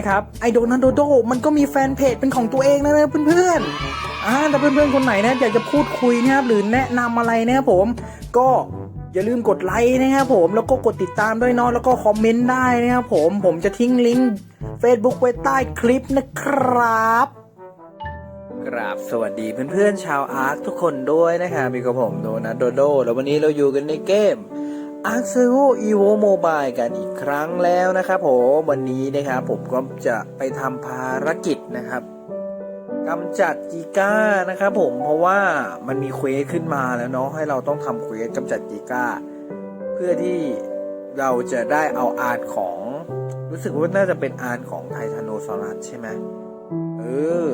นะครับไอโดนัลโดโดมันก็มีแฟนเพจเป็นของตัวเองนะนะเพื่อนๆอ่าแต่เพื่อนๆคนไหนนะอยากจะพูดคุยนะครับหรือแนะนำอะไรนะครับผมก็อย่าลืมกดไลค์นะครับผมแล้วก็กดติดตามด้วยเนาะแล้วก็คอมเมนต์ได้นะครับผมผมจะทิ้งลิงก์ Facebook ไว้ใต้คลิปนะครับกราบสวัสดีเพื่อนๆชาวอาร์คทุกคนด้วยนะครับมีกับผมโดนัทโดโด แล้ววันนี้เราอยู่กันในเกม Ark s e r v o Evo Mobile กันอีกครั้งแล้วนะครับผมวันนี้นะครับผมก็จะไปทำภารกิจนะครับกำจัดกีก้านะครับผมเพราะว่ามันมีเควสขึ้นมาแล้วเนาะให้เราต้องทำเควสกำจัดกีก้า เพื่อที่เราจะได้เอาอาร์ตของ รู้สึกว่าน่าจะเป็นอาร์ตของไททานโนซอรัสใช่ไหมเออ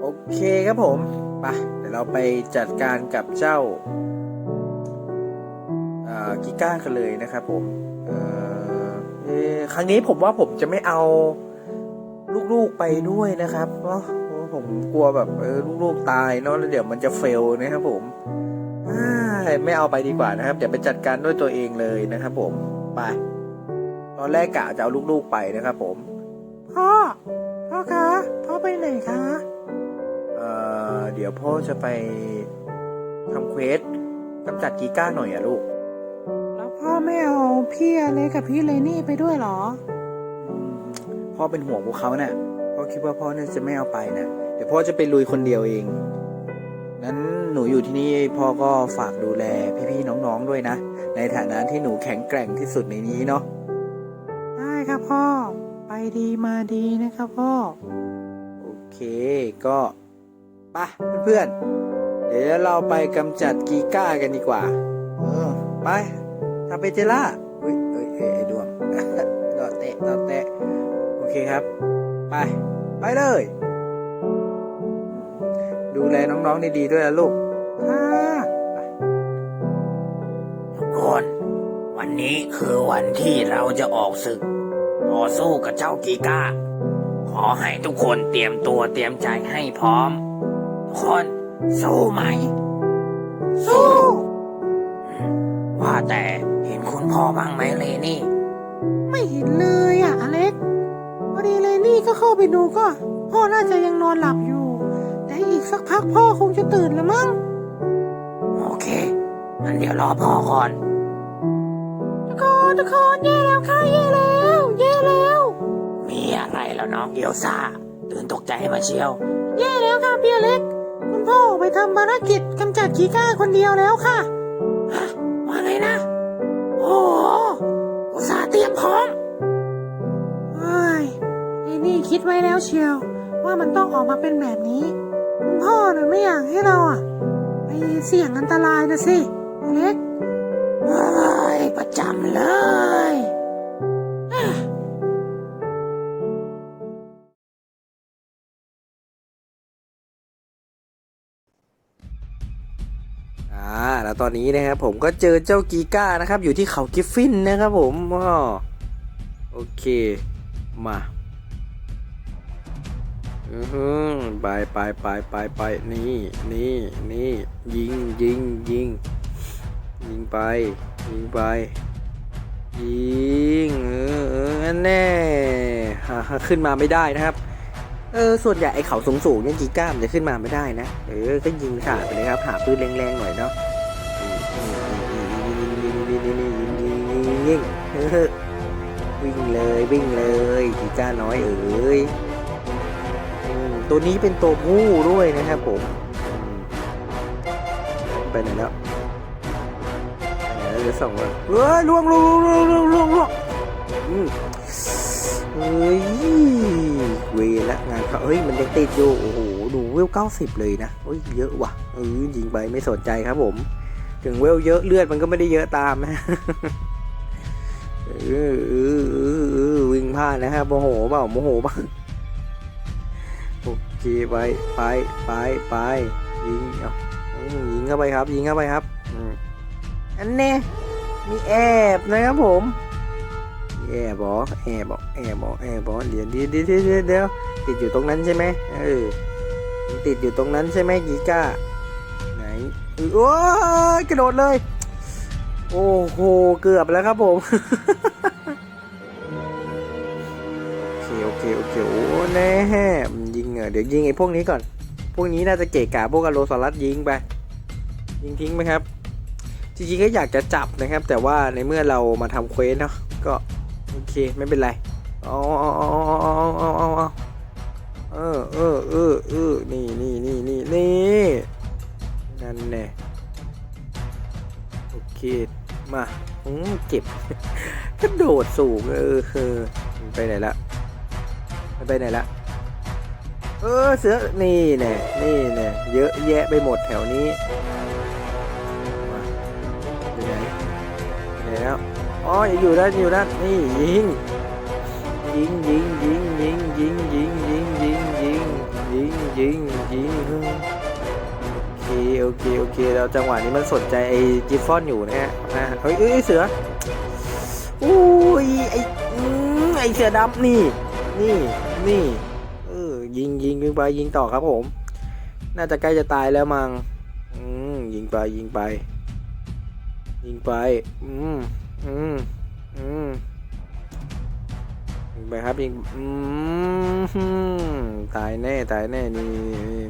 โอเคครับผมไปเดี๋ยวเราไปจัดการกับเจ้า กิก้ากันเลยนะครับผมเอ่อเอ่อครั้งนี้ผมว่าผมจะไม่เอาลูกๆไปด้วยนะครับเพราะเพราะผมกลัวแบบเออลูกๆตายเนาะแล้วเดี๋ยวมันจะเฟลนะครับผมอ้ายไม่เอาไปดีกว่านะครับ เดี๋ยวไปจัดการด้วยตัวเองเลยนะครับผมไปตอนแรกกะจะเอาลูกๆไปนะครับผม พ่อ พ่อคะพ่อไปไหนคะเอ่อเดี๋ยวพ่อจะไปทำเควสกำจัดกีก้าหน่อยอะลูกแล้ว พ่อไม่เอาพี่อเล็กกับพี่เลนี่ไปด้วยเหรออืมพ่อเป็นห่วงพวกเขาเนี่ยพ่อคิดว่าพ่อน่าจะไม่เอาไปนะเดี๋ยวพ่อจะไปลุยคนเดียวเองนั้นหนูอยู่ที่นี่พ่อก็ฝากดูแลพี่ๆน้องๆด้วยนะ ในฐานะที่หนูแข็งแกร่งที่สุดในนี้เนาะได้ครับพ่อ ไปดีมาดีนะครับพ่อ โอเคก็ไปเพื่อนๆเดี๋ยวเราไปกำจัดกีก้ากันดีกว่า เออ ไป ทาเปเจล่าเฮ้ยเอ้ยเอ้ยไอ้ดวงต่อเตะต่อเตะ โอเคครับ ไป ไปเลย ดูแลน้องๆดีๆด้วยนะลูกค่ะทุกคน วันนี้คือวันที่เราจะออกศึก ต่อสู้กับเจ้ากีกาขอให้ทุกคนเตรียมตัวเตรียมใจให้พร้อม ทุกคนสู้ไหม สู้ ว่าแต่ เห็นคุณพ่อบ้างไหมเลนี่ ไม่เห็นเลยอะอเล็กพอดีเลนี่ก็เข้าไปดูก็ พ่อน่าจะยังนอนหลับอยู่แต่อีกสักพักพ่อคงจะตื่นแล้วมั้ง โอเคงั้นเดี๋ยวรอพ่อก่อนทุกคนทุกคนแย่แล้วค่ะแย่แล้วแย่แล้ว มีอะไรแล้วน้องเอลซ่าตื่นตกใจมาเชียว แย่แล้วค่ะพี่อเล็ก คุณพ่อออกไปทำภารกิจกำจัดกีก้าคนเดียวแล้วค่ะฮะว่าไงนะ ดไว้แล้วเชียว ว่ามันต้องออกมาเป็นแบบนี้ พ่อน่ะไม่อยากให้เราอะไปเสี่ยงอันตรายนะสิเล็กเฮ้ยประจำเลยอ่าแล้วตอนนี้นะครับผมก็เจอเจ้ากีก้านะครับ อยู่ที่เขากิฟฟินนะครับผมอ๋อโอเค มา อือฮึไปไปไปไปไปนี่นี่นี่ยิงยิงยิงยิงไป ยิงไป ยิงเออเออแน่ฮะขึ้นมาไม่ได้นะครับ เออส่วนใหญ่ไอเขาสูงสูงเนี่ยกีก้ามจะขึ้นมาไม่ได้นะ เออก็ยิงขาดไปเลยครับหาปืนแรงๆหน่อยเนาะวิ่งเลยวิ่งเลยกีก้าน้อยเอ้ย ตัวนี้เป็นตัวผู้ด้วยนะครับผมไปไหนแล้วไหนแล้วเหลือสองคนเฮ้ยล่วงล่วงล่วงล่วงล่วงล่วงอืมเฮ้ยเวละงานเขาเฮ้ยมันยังติดอยู่โอ้โหดูเวลเก้าสิบเลยนะเฮ้ยเยอะว่ะเออยิงไปไม่สนใจครับผม ถึงเวลเยอะเลือดมันก็ไม่ได้เยอะตามนะเออเออเออวิ่งพลาดนะครับโมโหเปล่าโมโหบ้าง เคไปไปไปไปยิงเอายิงเข้าไปครับ ยิงเข้าไปครับอันเนี้มีแอบนะครับผมแอร์บอแอร์บอแอร์บอแอร์บอเดี๋ยวเดี๋ยวเดี๋ยวเดี๋ยวติดอยู่ตรงนั้นใช่ไหมเออติดอยู่ตรงนั้นใช่ไหมกีก้าไหนโอ้ยกระโดดเลย โอ้โหเกือบแล้วครับผมโอเคโอเคโอเคโอ้แน่ เหรอเดี๋ยวยิงไอ้พวกนี้ก่อน พวกนี้น่าจะเกะกะพวกอโลซอรัสยิงไป ยิงทิ้งไหมครับ จริงๆก็อยากจะจับนะครับ แต่ว่าในเมื่อเรามาทำเควสเนาะ ก็โอเคไม่เป็นไรเอาเอาเอาเอาเอาเอาเอาเออเออเออเออนี่นี่นี่นี่นี่นั่นแน่โอเค มาอืมเจ็บกระโดดสูงเออเออไปไหนละ ไปไหนละ เออเสือนี่แน่นี่แน่เยอะแยะไปหมดแถวนี้มาไปไหนไปไหนแล้วอ๋ออยู่ด้านอยู่ด้านนี่ยิงยิงยิงยิงยิงยิงยิงยิงยิงยิงยิงยิงยิงโอเคโอเคโอเคเราจังหวะนี้มันสนใจไอ้จิฟฟอนอยู่นะฮะอะเฮ้ยเอ้ยเสืออุ้ยไออืมไอเสือดำนี่ นี่ นี่ ยิงยิงยิงไปยิงต่อครับผม น่าจะใกล้จะตายแล้วมังอืมยิงไปยิงไป ยิงไป อืมอืมอืมยิงไปครับยิงอืมตายแน่ตายแน่นี่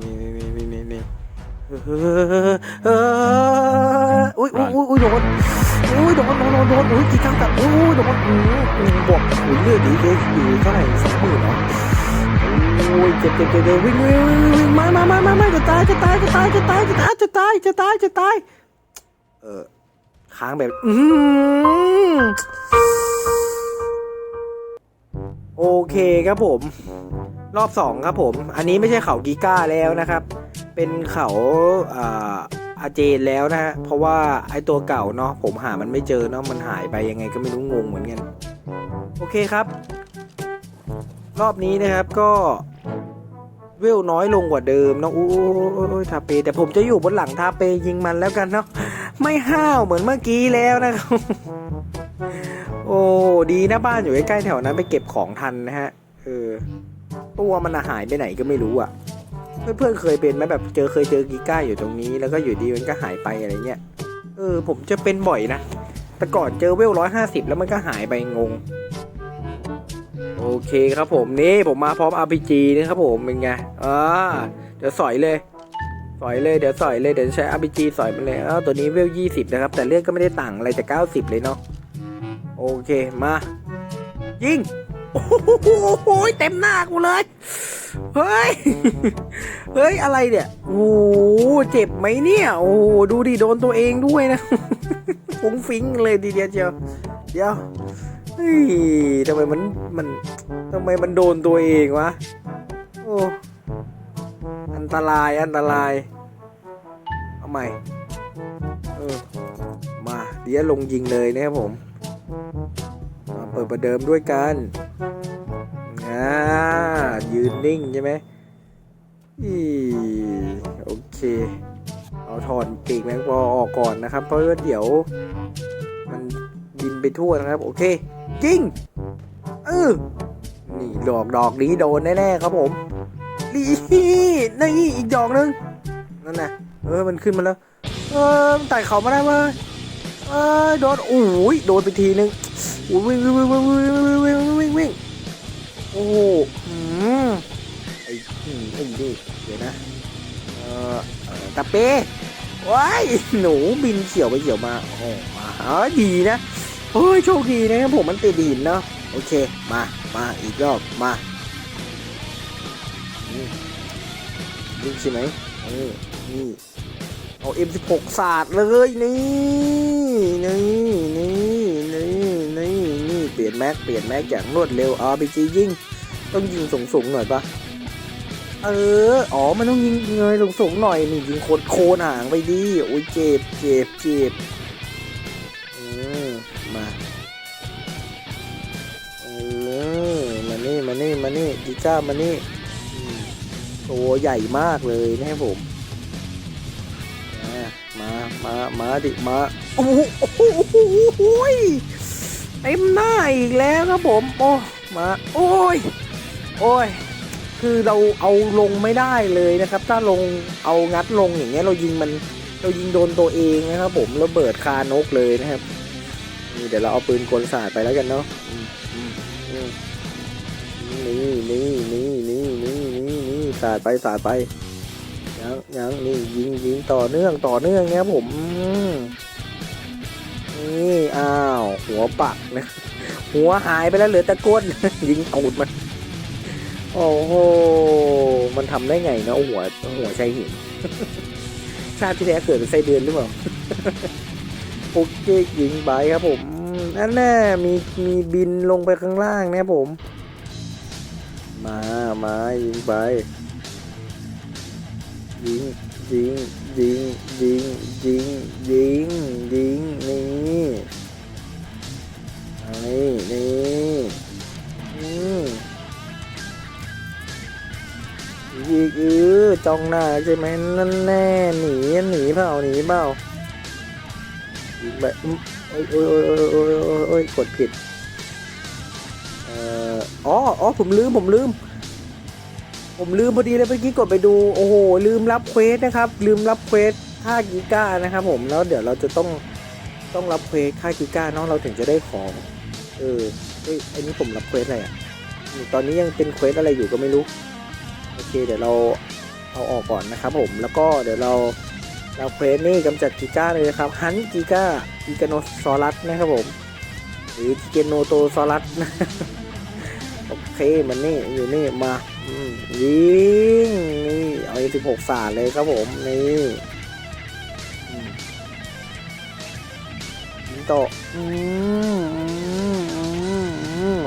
นี่นี่นี่นี่นี่เออเอออุ้ยอุ้ยอุ้ยอุ้ยโดนโอ้ยโดนโดนโดนโดนโอ้ยกี่ครั้งกับโอ้ยโดนอืมอืมบวกโอ้ยเลือดดีเลยอยู่เท่าไหร่สองหมื่นเหรอโอ้ ยเจ็บเจ็บเจ็บเจ็บวิ่งวิ่งวิ่งวิ่งมามามามามาจะตายจะตายจะตายจะตายจะตายจะตายจะตายจะตายเออค้างแบบอืมโอเคครับผม รอบสองครับผม อันนี้ไม่ใช่เขากีก้าแล้วนะครับ เป็นเขาอ่าอาเจนแล้วนะฮะ เพราะว่าไอตัวเก่าเนาะผมหามันไม่เจอเนาะมันหายไปยังไงก็ไม่รู้งงเหมือนกัน โอเคครับ รอบนี้นะครับก็เวลน้อยลงกว่าเดิมนะโอ้ยทาเป แต่ผมจะอยู่บนหลังทาเปยิงมันแล้วกันเนาะไม่ห้าวเหมือนเมื่อกี้แล้วนะครับโอ้ดีนะบ้านอยู่ใกล้ๆแถวนั้นไปเก็บของทันนะฮะเออตัวมันหายไปไหนก็ไม่รู้อะเพื่อนๆเคยเป็นไหมแบบเจอเคยเจอกีก้าอยู่ตรงนี้ แล้วก็อยู่ดีมันก็หายไปอะไรเงี้ยเออผมจะเป็นบ่อยนะแต่ก่อนเจอเวลร้อยห้าสิบแล้วมันก็หายไปงง โอเคครับผมนี่ผมมาพร้อม RPG นะครับผมเป็นไงอ่าเดี๋ยวสอยเลยสอยเลยเดี๋ยวสอยเลยเดี๋ยวใช้ RPG สอยมันเลยอ้าวตัวนี้เวลยี่สิบนะครับ แต่เลือดก็ไม่ได้ต่างอะไรจากเก้าสิบเลยเนาะโอเคมา ยิงโอ้โหเต็มหน้ากูเลย เฮ้ย เฮ้ย อะไรเนี่ย โอ้โหเจ็บไหมเนี่ย โอ้โหดูดิ โดนตัวเองด้วยนะฟุ้งฟิงเลยทีเดียวเชียวเดี๋ยว เฮ้ยทำไมมันมันทำไมมันโดนตัวเองวะโอ้อันตรายอันตราย เอาใหม่เออมาเดี๋ยวลงยิงเลยนะครับผมมาเปิดประเดิมด้วยกันอ่ายืนนิ่งใช่ไหมอีโอเคเอาถอนปีกแมงปอออกก่อนนะครับ เพราะว่าเดี๋ยว มันบินไปทั่วนะครับ โอเค ยิงเออนี่ดอกดอกนี้โดนแน่ๆครับผมนี่นี่อีกดอกนึงนั่นนะเออมันขึ้นมาแล้ว เออมันไต่เขามาได้เว้ยเออโดนโอ้ยโดนไปทีนึงโอ้ยวิ่งวิ่งวิ่งวิ่งวิ่งวิ่งวิ่งวิ่งวิ่งโอ้โหไอ้อืมไอ้นี่เดี๋ยวนะเออตะเป้ว้ายหนูบินเฉียวไปเฉียวมาโอ้โหดีนะ โอ้ยโชคดีนะครับผมมันติดหินเนาะโอเคมามาอีกรอบมาอืมยิงใช่ไหมเออนี่เอา M16 สาดเลยนี่นี่นี่นี่นี่นี่เปลี่ยนแม็กเปลี่ยนแม็กอย่างรวดเร็ว RPG ยิงต้องยิงสูงๆหน่อยปะเออ อ๋อ มันต้องยิงเงยสูงๆหน่อยนี่ยิงโคนโคนห่างไปดิโอ้ยเจ็บเจ็บเจ็บ ก้ามานี่อืมตัวใหญ่มากเลยนะครับผมมา มา มาดิ มา โอ้โหโอ้หโอ้โหโอ้ยเต็มหน้าอีกแล้วครับผม โอ้ มา โอ้ย โอ้ย คือเราเอาลงไม่ได้เลยนะครับ ถ้าลง เอางัดลงอย่างเงี้ยเรายิงมัน เรายิงโดนตัวเองนะครับผมระเบิดคานกเลยนะครับ นี่เดี๋ยวเราเอาปืนกลสาดไปแล้วกันเนาะ อืมอืมอืมนี่นี่นี่สาดไปสาดไปยังยังนี่ยิงยิงต่อเนื่องต่อเนื่องเนี้ยผมนี่อ้าวหัวปักนะหัวหายไปแล้วเหลือแต่ก้นยิงตูดมันโอ้โหมันทำได้ไงนะหัวหัวใจหินชาติที่แล้วเกิดเป็นไส้เดือนหรือเปล่าโอเคยิงไปครับผมนั่นแน่มีมีบินลงไปข้างล่างนะผม มา มายิงไป ยิง ยิง ยิง ยิง ยิง ยิง ยิง นี่นี่นี่อืมยิงเออจ้องหน้าใช่ไหมนั่นแน่ หนี หนีเปล่า หนีเปล่ายิงไปโอ้ยโอ้ยโอ้ยโอ้ยโอ้ยโอ้ยกดผิด อ๋ออ๋อผมลืมผมลืม ผมลืมพอดีเลยเมื่อกี้กดไปดูโอ้โหลืมรับเควสนะครับ ลืมรับเควสค่ากิก้านะครับ ผมแล้วเดี๋ยวเราจะต้องต้องรับเควสค่ากิก้าเนาะเราถึงจะได้ของเออเฮ้ยอันนี้ผมรับเควสอะไรอะตอนนี้ยังเป็นเควสอะไรอยู่ก็ไม่รู้โอเค เดี๋ยวเราเอาออกก่อนนะครับ ผมแล้วก็เดี๋ยวเราเราเควสนี่กำจัดกิก้าเลยนะครับฮันกิก้ากิกโนซอรัสนะครับผมหรือกิเกโนโตซอรัสนะ โอเคมันนี่อยู่นี่มาอืมยิงนี่เอาสิบหกสาดเลยครับผมนี่ยิงต่ออืม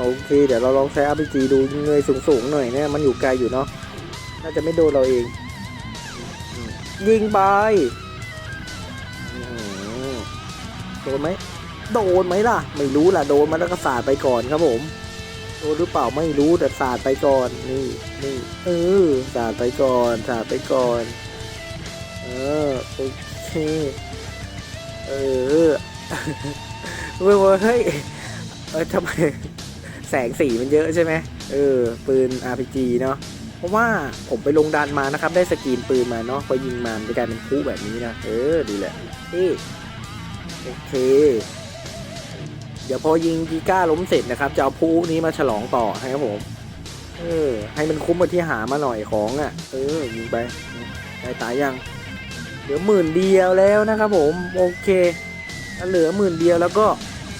โอเค เดี๋ยวเราลองใช้ RPG ดูเงยสูงๆหน่อยเนี่ยมันอยู่ไกลอยู่เนาะน่าจะไม่โดนเราเอง ยิงไปโดนไหมโดนไหมล่ะ ไม่รู้ล่ะ โดนมันแล้วก็สาดไปก่อนครับผม โดนหรือเปล่าไม่รู้แต่สาดไปก่อนนี่นี่เออสาดไปก่อนสาดไปก่อน เออโอเคเออเว้ยเว้ยเฮ้ยเออทำไมแสงสีมันเยอะใช่ไหมเออ ปืน RPG เนาะเพราะว่าผมไปลงดันมานะครับ ได้สกรีนปืนมาเนาะพอยิงมามันจะกลายเป็นพุแบบนี้นะ เออ ดีแหละนี่โอเค ดี๋ยวพอยิงกีก้าล้มเสร็จนะครับ จะเอาผู้นี้มาฉลองต่อให้ครับผม เออ ให้มันคุ้มกับที่หามาหน่อยของอะ เออ ยิงไปได้ตายยัง เหลือหมื่นเดียวแล้วนะครับผม โอเคถ้าเหลือหมื่นเดียวแล้วก็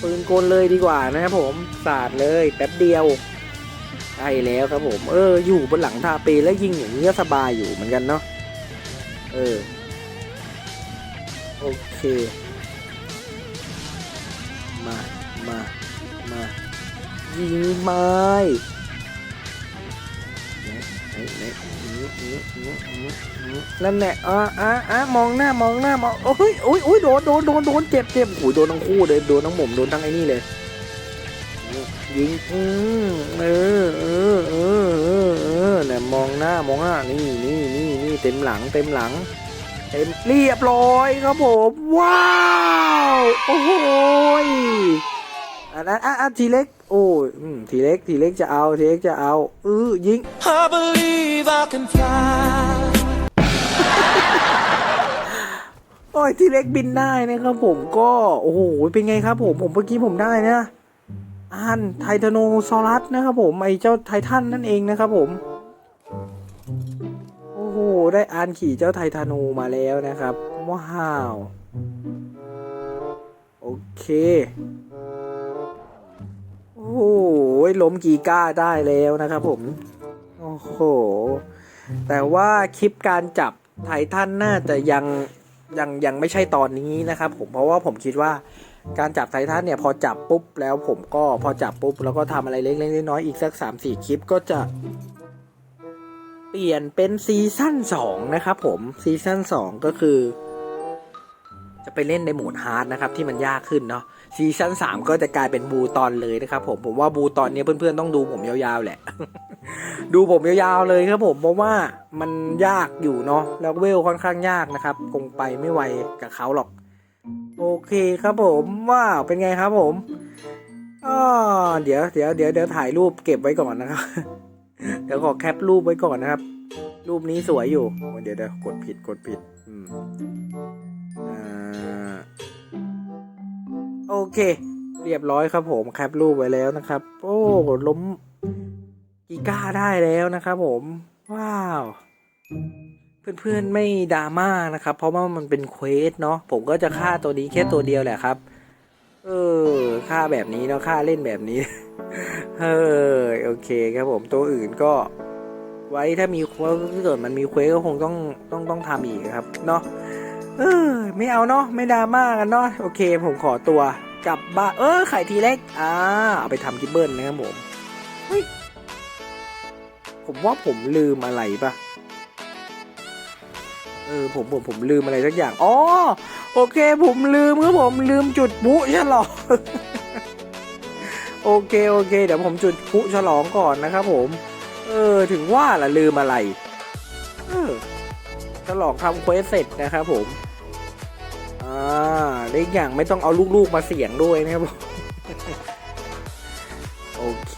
ปืนกลเลยดีกว่านะครับผม สาดเลยแป๊บเดียวใช่แล้วครับผม เออ อยู่บนหลังทาเปแล้วยิงอย่างนี้ก็สบายอยู่เหมือนกันเนาะ เออ โอเค มา มา มา ยิงไม้นไหนนั่นแหละอะอะอะมองหน้ามองหน้ามองโอ้ยโอ้ยโอ้ยโดนโดนโดนโดนเจ็บเจ็บโอ้ยโดนทั้งคู่เลยโดนทั้งผมโดนทั้งไอ้นี่เลยยิงอืมเออเออเออเออเออเนี่ยมองหน้ามองหน้านี่นี่นี่นี่เต็มหลังเต็มหลังเต็มเรียบร้อยครับผม ว้าว โอ้โหย อันนั้นอะอะทีเล็ก โอ้ยอืมทีเล็กทีเล็กจะเอาทีเล็กจะเอาเออยิง I believe I can fly. โอ้ยทีเล็กบินได้นะครับผมก็โอ้โหเป็นไงครับผมผมเมื่อกี้ผมได้นะอ่านไททานโนซอรัสนะครับผมไอเจ้าไททันนั่นเองนะครับผมโอ้โหได้อ่านขี่เจ้าไททานูมาแล้วนะครับว้าวโอเค โอ้โหล้มกีก้าได้แล้วนะครับผม โอ้โห แต่ว่าคลิปการจับไททันน่าจะยังยังยังไม่ใช่ตอนนี้นะครับผมเพราะว่าผมคิดว่าการจับไททันเนี่ยพอจับปุ๊บแล้วผมก็พอจับปุ๊บแล้วก็ทำอะไรเล็กๆน้อยๆอีกสักสามสี่คลิปก็จะ เปลี่ยนเป็นซีซั่นสองนะครับผมซีซั่นสองก็คือ จะไปเล่นในโหมดฮาร์ดนะครับที่มันยากขึ้นเนาะ ซีซั่นสามก็จะกลายเป็นบูตอนเลยนะครับผมผมว่าบูตอนนี้เพื่อนๆต้องดูผมยาวๆแหละ ดูผมยาวๆเลยครับผมเพราะว่ามันยากอยู่เนาะแล้วเวลค่อนข้างยากนะครับ คงไปไม่ไวกับเขาหรอก โอเคครับผมว้าวเป็นไงครับผมอ๋อเดี๋ยวเดี๋ยวเดี๋ยวเดี๋ยวถ่ายรูปเก็บไว้ก่อนนะครับ เดี๋ยวขอแคปรูปไว้ก่อนนะครับ รูปนี้สวยอยู่ เดี๋ยวเดี๋ยวกดผิดกดผิด อืม โอเค เรียบร้อยครับผมแคปรูปไว้แล้วนะครับ โอ้ล้มกีก้าได้แล้วนะครับผม ว้าว เพื่อนๆไม่ดราม่านะครับ เพราะว่ามันเป็นเควสเนาะผมก็จะฆ่าตัวนี้แค่ตัวเดียวแหละครับ เออฆ่าแบบนี้เนาะฆ่าเล่นแบบนี้เออโอเคครับผมตัวอื่นก็ไว้ถ้ามีถ้าเกิดมันมีเควสก็คงต้องต้องต้องทำอีกครับเนาะ เออไม่เอาเนาะไม่ดราม่ากันเนาะโอเค ผมขอตัวกลับบ้านเออไข่ทีเล็กอ่าเอาไปทำกิบเบิลนะครับผมเฮ้ยผมว่าผมลืมอะไรปะเออผมผมผมลืมอะไรสักอย่างอ๋อโอเค ผมลืมครับผมลืมจุดพุฉลองโอเคโอเค เดี๋ยวผมจุดพุฉลองก่อนนะครับผม เออ ถึงว่าล่ะลืมอะไร เออ ลองทำเควสเสร็จนะครับผม อ่าได้อีกอย่างไม่ต้องเอาลูกๆมาเสี่ยงด้วยนะครับผมโอเค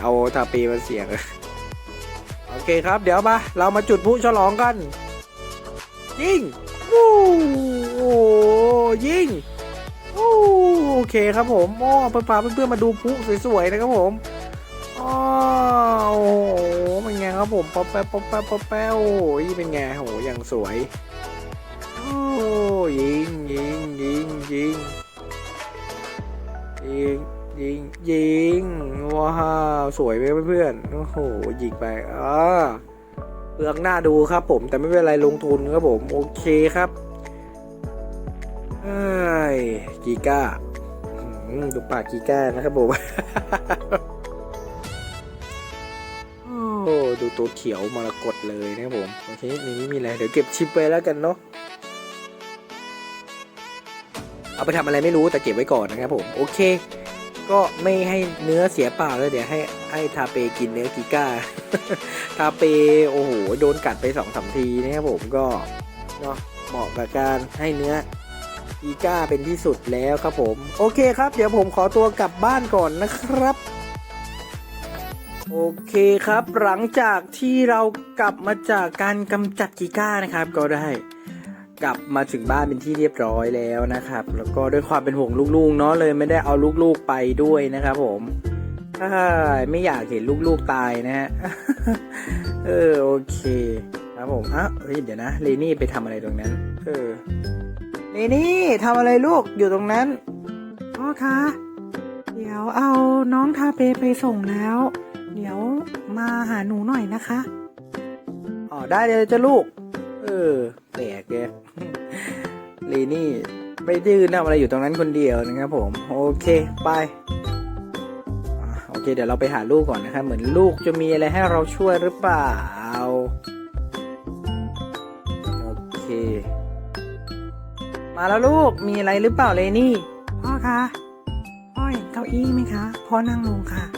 เอาทาเปมาเสี่ยง โอเคครับ เดี๋ยวมา เรามาจุดพลุฉลองกัน ยิงวู้โอ้ยิงโอเคครับผมโอ้พาเพื่อนๆมาดูพลุสวยๆนะครับผมอ้าวโอ้ เป็นไงครับผมป๊อปแป๊บป๊อปแป๊บป๊อปแป๊บโอ้ยเป็นไงโหอย่างสวยโอ้ยิงยิงยิงยิงยิงยิงยิงว้าวสวยไหมเพื่อนโอ้โหยิงไปอ่าเปลืองหน้าดูครับผมแต่ไม่เป็นไรลงทุนครับผมโอเคครับเอ้ยกีก้าดูปากกีก้านะครับผม ดูตัวเขียวมรกตเลยนะครับผม โอเคในนี้มีอะไร เดี๋ยวเก็บชิปไปแล้วกันเนาะ เอาไปทำอะไรไม่รู้แต่เก็บไว้ก่อนนะครับผม โอเค ก็ไม่ให้เนื้อเสียเปล่าแล้วเดี๋ยวให้ให้ทาเปกินเนื้อกิก้า ทาเปโอ้โหโดนกัดไปสองสามทีนะครับผมก็เนาะเหมาะกับการให้เนื้อกีก้าเป็นที่สุดแล้วครับผม โอเคครับ เดี๋ยวผมขอตัวกลับบ้านก่อนนะครับ โอเคครับ หลังจากที่เรากลับมาจากการกำจัดกีก้านะครับ ก็ได้กลับมาถึงบ้านเป็นที่เรียบร้อยแล้วนะครับ แล้วก็ด้วยความเป็นห่วงลูกๆเนาะเลยไม่ได้เอาลูกๆไปด้วยนะครับ ผมไม่อยากเห็นลูกๆตายนะฮะเออโอเคครับผมอะเฮ้ยเดี๋ยวนะเลนี่ไปทำอะไรตรงนั้น เออเลนี่ทำอะไรลูกอยู่ตรงนั้นพ่อคะเดี๋ยวเอาน้องทาเปไปส่งแล้ว เดี๋ยวมาหาหนูหน่อยนะคะ อ๋อได้เลยจ้ะลูก เออแปลกแกลีนี่ไม่ดื้อทำอะไรอยู่ตรงนั้นคนเดียวนะครับผม โอเคไปอะโอเค เดี๋ยวเราไปหาลูกก่อนนะครับ เหมือนลูกจะมีอะไรให้เราช่วยหรือเปล่า โอเค มาแล้วลูก มีอะไรหรือเปล่าเลนี่ พ่อคะ พ่อเห็นเก้าอี้ไหมคะ พ่อนั่งลงค่ะอะ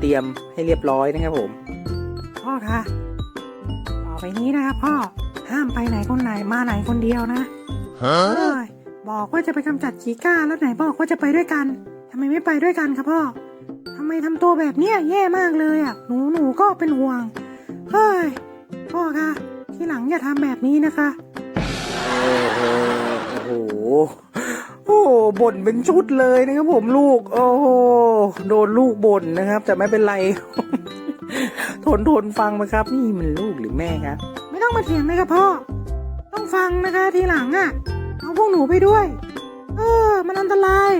เตรียมให้เรียบร้อยนะครับผม พ่อคะต่อไปนี้นะคะพ่อห้ามไปไหนคนไหนมาไหนคนเดียวนะเอ้ยบอกว่าจะไปกำจัดกีก้าแล้วไหนบอกว่าจะไปด้วยกันทำไมไม่ไปด้วยกันคะพ่อทำไมทำตัวแบบเนี้ยแย่มากเลยอะหนูหนูก็เป็นห่วงเฮ้ยพ่อคะทีหลังอย่าทำแบบนี้นะคะโอ้โห โอ้โหโอ้โหบ่นเป็นชุดเลยนะครับผมลูก โอ้โหโดนลูกบ่นนะครับ แต่ไม่เป็นไร ทนทนฟังมาครับ นี่มันลูกหรือแม่ครับ ไม่ต้องมาเถียงเลยค่ะพ่อ ต้องฟังนะคะทีหลังอะ เอาพวกหนูไปด้วย เออ มันอันตราย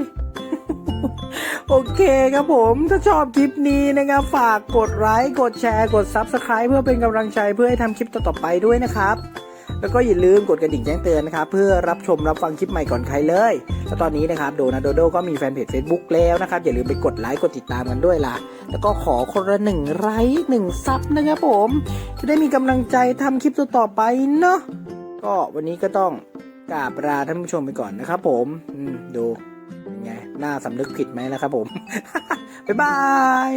โอเคครับผมถ้าชอบคลิปนี้นะครับฝากกดไลค์กดแชร์กด Subscribe เพื่อเป็นกำลังใจเพื่อให้ทำคลิปต่อๆไปด้วยนะครับ แล้วก็อย่าลืมกดกระดิ่งแจ้งเตือนนะครับเพื่อรับชมรับฟังคลิปใหม่ก่อนใครเลยแล้วตอนนี้นะครับโดนาโดโดก็มีแฟนเพจ Facebook แล้วนะครับอย่าลืมไปกดไลค์กดติดตามกันด้วยล่ะ แล้วก็ขอคนละหนึ่งไลค์หนึ่งซับนะครับผม จะได้มีกำลังใจทำคลิปต่อไปเนาะก็วันนี้ก็ต้องกราบลาท่านผู้ชมไปก่อนนะครับผมดูเป็นไงหน้าสำนึกผิดไหมล่ะครับผม บ๊ายบาย